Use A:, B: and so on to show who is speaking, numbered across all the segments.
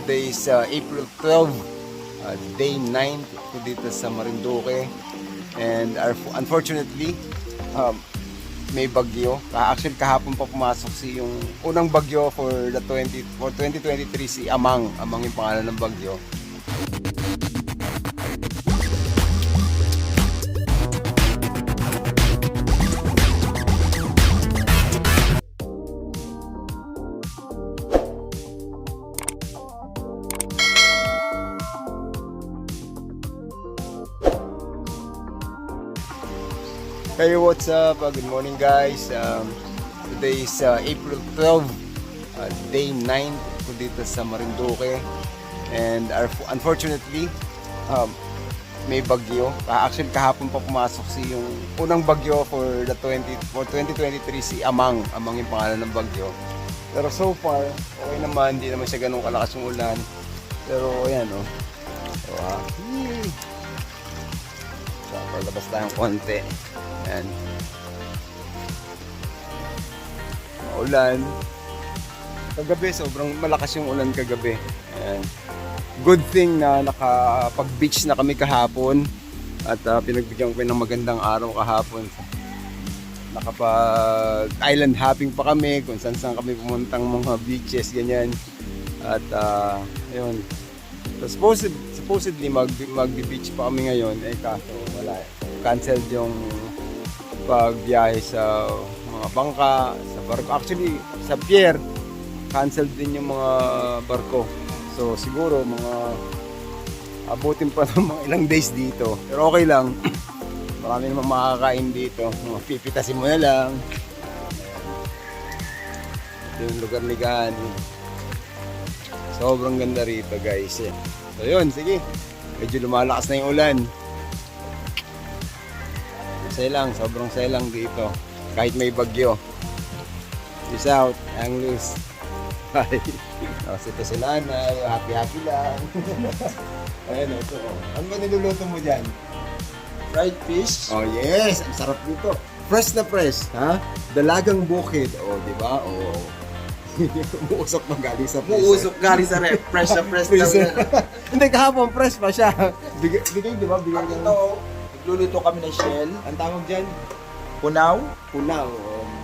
A: Today is uh, April 12, uh, day 9 ko dito sa Marinduque. And unfortunately, um, may bagyo. Ah, Actually, kahapon pa pumasok si yung unang bagyo for the 20 for 2023 si Amang. Amang yung pangalan ng bagyo. Hey, what's up? Uh, good morning, guys. Um, today is uh, April 12, uh, day 9 ko dito sa Marinduque. And our, unfortunately, um, may bagyo. Ah, Actually, kahapon pa pumasok si yung unang bagyo for the 20 for 2023 si Amang. Amang yung pangalan ng bagyo. Pero so far, okay naman. Hindi naman siya ganun kalakas yung ulan. Pero ayan, oh. So, ah, yee. Tayong konti. Ayan. Maulan. Kagabi, sobrang malakas yung ulan kagabi. Ayan. Good thing na nakapag-beach na kami kahapon at ah, pinagbigyan ko ng magandang araw kahapon. Nakapag-island hopping pa kami kung saan saan kami pumuntang mga beaches, ganyan. At ah, ayun. So, supposed, supposedly mag, mag-beach pa kami ngayon, eh kaso wala. Canceled yung pagbiyahe sa mga bangka, sa barko. Actually, sa pier, canceled din yung mga barko. So siguro mga abutin pa ng mga ilang days dito. Pero okay lang. Marami naman makakain dito. Mga pipitasin mo na lang. Ito yung lugar ni Gani. Sobrang ganda rito guys. So yun, sige. Medyo lumalakas na yung ulan. Saya lang, sobrang saya lang dito. Kahit may bagyo. Peace out, Anglers. Bye. Oh, si ito si nanay, happy-happy lang. Ayan, ito. Oh. Ano ba niluluto mo dyan?
B: Fried fish.
A: Oh, yes! Ang sarap dito. Fresh na fresh, ha? Dalagang bukid. Oh, di ba? Oh. Umuusok na galing sa freezer.
B: Muusok galing sa ref. Fresh na fresh na.
A: Hindi, kahapon fresh pa siya. Bigay, bigay di ba? Bigay
B: At
A: ng...
B: ito, nagluluto kami ng shell,
A: Ang tawag dyan?
B: punaw.
A: Punaw.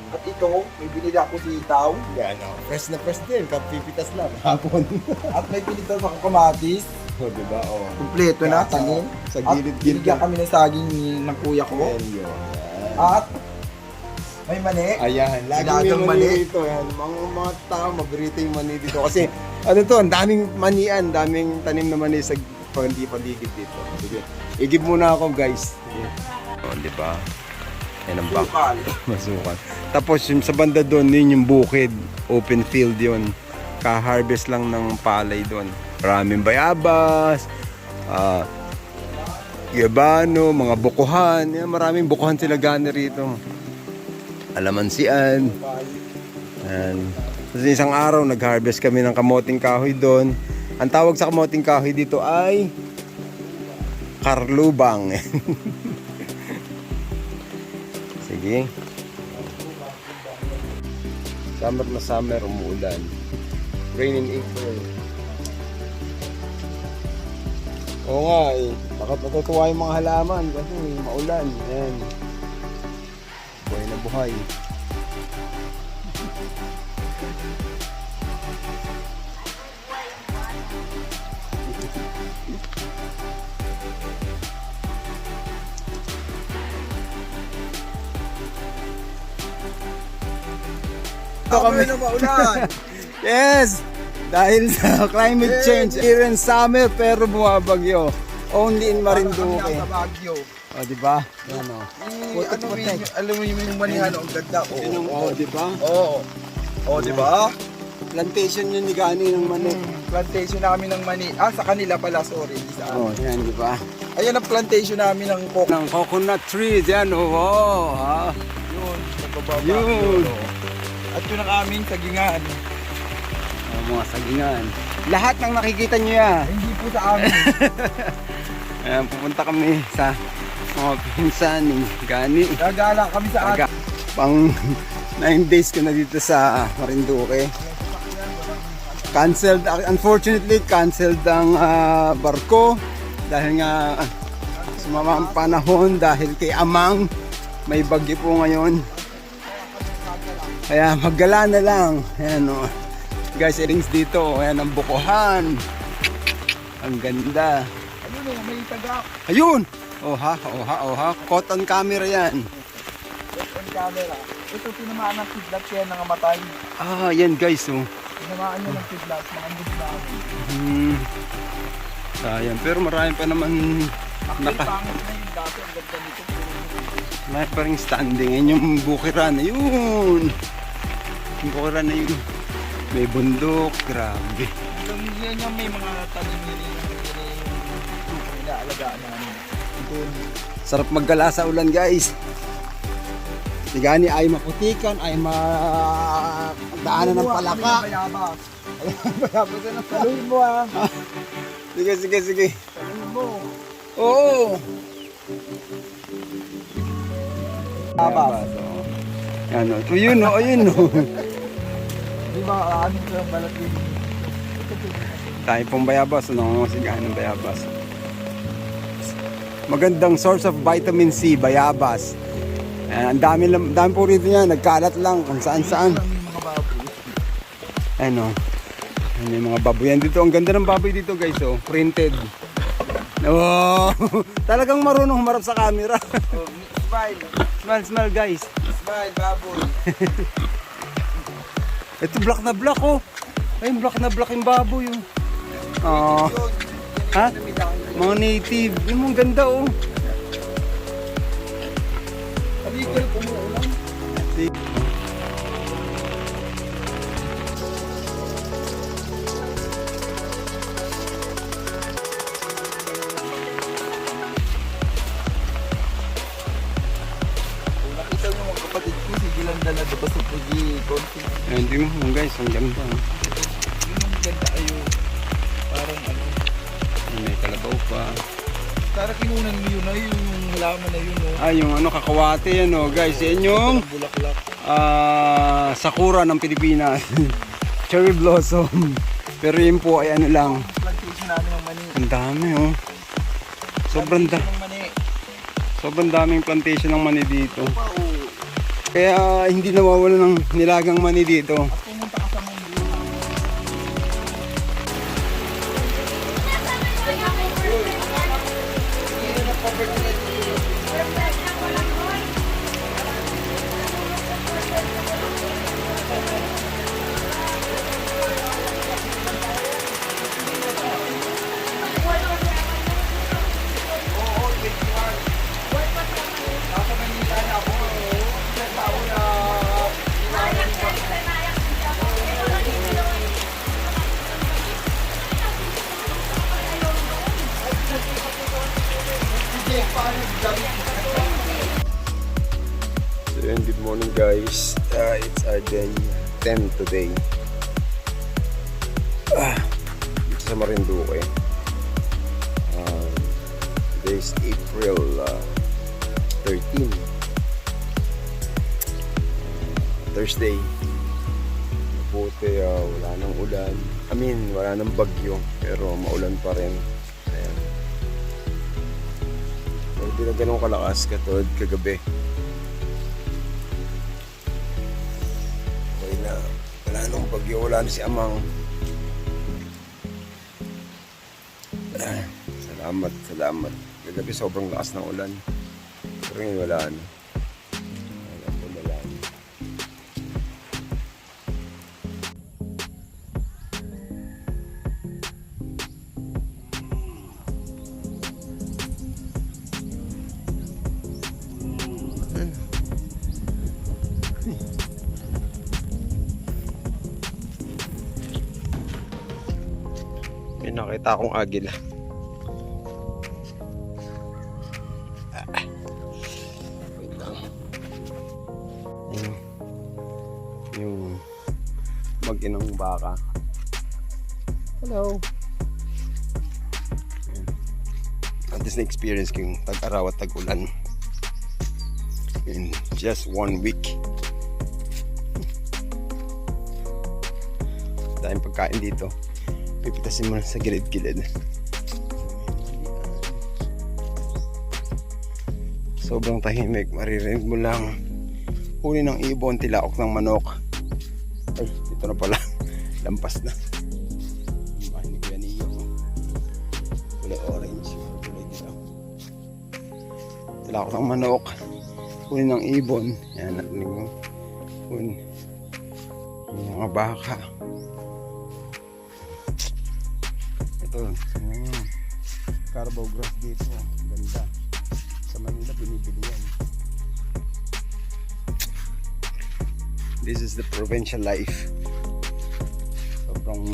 B: At ito, may binili ako sitaw.
A: yan, oh. Fresh na fresh din. Kapipitas lang. Hapon.
B: At may binili ako kamatis.
A: oh, di ba? Oh.
B: Kompleto na,
A: Sa-
B: tanim.
A: Sa
B: At
A: gilid-gilid.
B: binigyan kami ng saging ni- ng kuya ko.
A: Yan yun.
B: At may mani.
A: Ayan, lagi may mani
B: mani.
A: dito. Yan. Mga, mga tao, mabrito yung mani dito. Kasi, ano to, ang daming manian, daming tanim na mani sa pandi paligid dito. Sige. I-give muna ako, guys. Sige. Oh, di ba? Yan ang.
B: Sukal.
A: Masukan. Tapos yung sa banda doon, yun yung bukid. Open field yun. Ka-harvest lang ng palay doon. Maraming bayabas, ah, yabano, mga bukuhan. Yan, maraming bukuhan sila gani rito. Alamansian. Yan. Tapos isang araw, nag-harvest kami ng kamoting kahoy doon. Ang tawag sa kamoting kahoy dito ay karlubang. Sige. Summer na summer, umuulan. Rain in April. Oo nga eh. Bakit natutuwa yung mga halaman kasi maulan. Ayan. Buhay na buhay. Ito kami.
B: na maulan.
A: Yes! Dahil sa climate change, here in summer pero bumabagyo. Only in Marinduque.
B: Baguio.
A: O, di ba? Yan o. Putik.
B: yung, alam mo yung manihan, ang ganda. Oo.
A: O, di ba?
B: Oo. Oo, di ba?
A: Plantation yun ni Gani ng mani.
B: Plantation na kami ng mani. Ah, sa kanila pala, sorry. Di sa
A: O, yan, di ba?
B: Ayan ang plantation namin ng coke.
A: Ng coconut trees, yan o. Oh, ha?
B: Yun, sa baba.
A: Yun.
B: At yun ang aming sagingan.
A: Ang mga sagingan. Lahat ng nakikita nyo yan.
B: Hindi po sa amin.
A: Ayan, pupunta kami sa mga pinsan ni Gani.
B: Gagala kami sa
A: Aga, pang 9 days ko na dito sa Marinduque. Canceled, unfortunately, canceled ang ah, barko dahil nga sumama ang panahon dahil kay Amang may bagyo po ngayon. Kaya maggala na lang. Ayan o. Guys, rings dito. Ayan ang bukuhan. Ang ganda.
B: May
A: Ayun! Oh ha, oh ha, oh ha. Caught on camera yan.
B: on camera. Ito tinamaan ng kidlat kaya nangamatay.
A: Ah, yan guys oh.
B: Tinamaan niya ng kidlat, mga kidlat.
A: Hmm. Sayang. Pero marami pa naman
B: Actually,
A: naka,
B: pangit na yung dati. Ang ganda nito.
A: marami pa rin standing. Yan yung bukiran. Ayun. Yung bukiran na yun. May bundok. Grabe.
B: Yung yan yung may mga tanim yun yung inaalagaan namin. Doon.
A: Sarap maggala sa ulan guys. Tigani ay maputikan, ay ma daanan ng palaka.
B: Bayabas.
A: Bayabas na.
B: Saluhin mo ah.
A: Sige, sige, sige.
B: Saluhin mo.
A: Oo.
B: Bayabas.
A: oo. Yan o. Ito yun o. Ayun o.
B: Ba, ah, ano ka balat yun?
A: Tayo pong bayabas. Ano nga sigahan ng bayabas. Magandang source of vitamin C, bayabas. Ayan, ang dami, lang- dami po rito yan. Nagkalat lang kung saan saan. Ano? Ano yung mga baboy yan dito. Ang ganda ng baboy dito guys oh. Printed. Oh, talagang marunong humarap sa camera.
B: Oh, smile.
A: smile, smile guys.
B: Smile, baboy.
A: Ito black na black oh. Ay, black na black yung baboy oh. Oh,
B: Yun.
A: ha? Mga native. Yung mga ganda oh.
B: Illegal umuulan.
A: Di mo oh, guys. Ang ganda oh.
B: Yun ang ganda ayo. Parang ano.
A: May kalabaw pa.
B: Parang kinunan mo yun ay yung halaman na yun oh.
A: Ah, yung ano, kakawate yan oh guys. Yan yung
B: Bulaklak.
A: ah, sakura ng Pilipinas. Cherry blossom. Pero yun po ay ano lang.
B: Plantation namin ng mani.
A: Ang dami oh. Sobrang da
B: Plantation ng mani.
A: sobrang daming plantation ng mani dito.
B: Pa oh.
A: Kaya hindi nawawala ng nilagang mani dito.
B: At pumunta
A: So yun, good morning guys. Uh, it's day 10 today. Ah, dito sa Marinduque. Um, today is April uh, 13. Thursday. Mabuti, uh, wala nang ulan. I mean, wala nang bagyo. Pero maulan pa rin. Hindi na ganun kalakas katulad kagabi. Okay na. Wala nung bagyo, wala na si Amang. Salamat, salamat. Kagabi sobrang lakas ng ulan. Pero ngayon wala na. Nakita akong agila. Ah. Wait lang. Yung, yung mag-inong baka. Hello. At least na-experience ko yung tag-araw at tag-ulan. In just one week. tayong pagkain dito. Pipitasin mo lang sa gilid-gilid. Sobrang tahimik. Maririnig mo lang huli ng ibon, tilaok ng manok. Ay, ito na pala. Lampas na. Ang bahay ni Kuya. Kulay orange. Kulay dilaw. Tilaok ng manok. Huli ng ibon. Yan, narinig mo. Huli. Yung mga baka. Ito. Mm, Carabao grass dito. Ganda. Sa Manila, binibili yan. This is the provincial life. Sobrang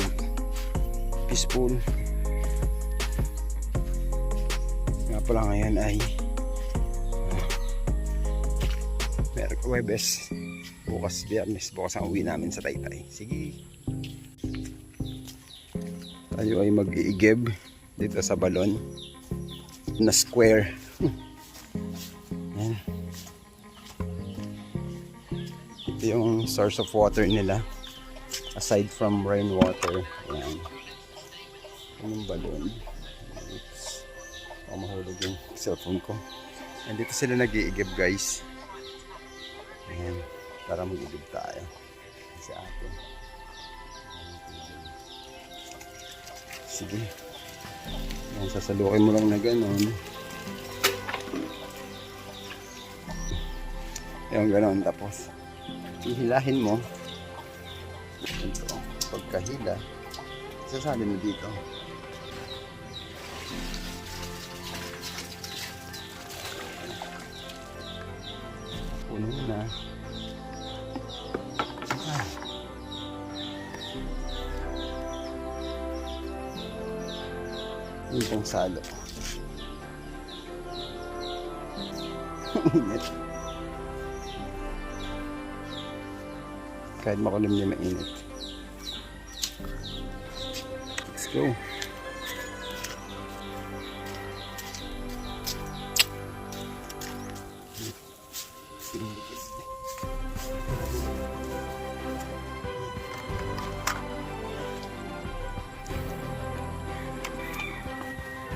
A: peaceful. Nga pala ngayon ay uh, Merry Webes. Bukas biyernes. Bukas ang uwi namin sa Taytay. Sige. Tayo ay mag-iigib dito sa balon na square. Yan. Ito yung source of water nila. Aside from rainwater. Yan. Yan yung balon. Oops. Baka mahulog yung cellphone ko. And dito sila nag-iigib guys. Ayan. Para mag-igib tayo. Sa atin. Sige. Ayan, sasalukin mo lang na gano'n. Yung gano'n. Tapos, ihilahin mo. Ito. Pagkahila, sasali mo dito. Puno na. Yung pong salo. Init. Kahit makulim niya mainit. Let's go.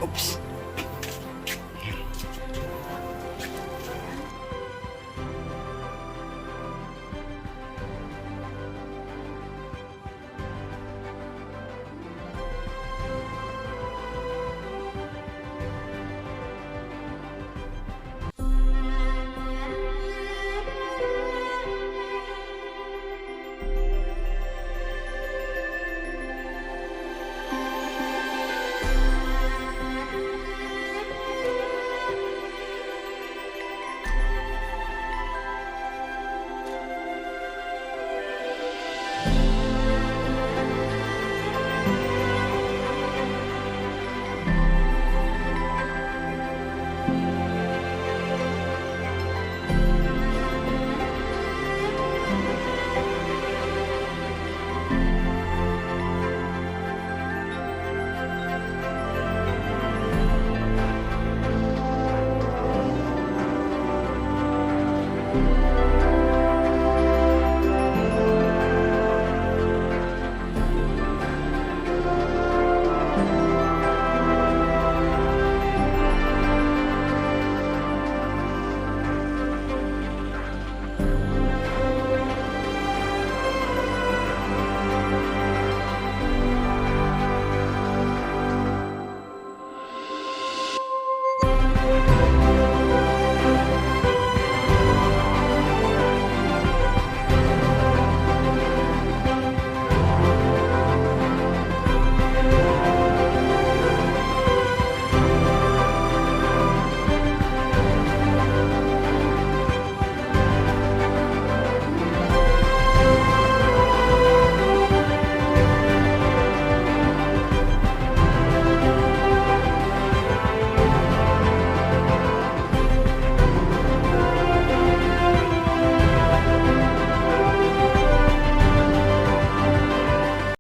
A: Oops.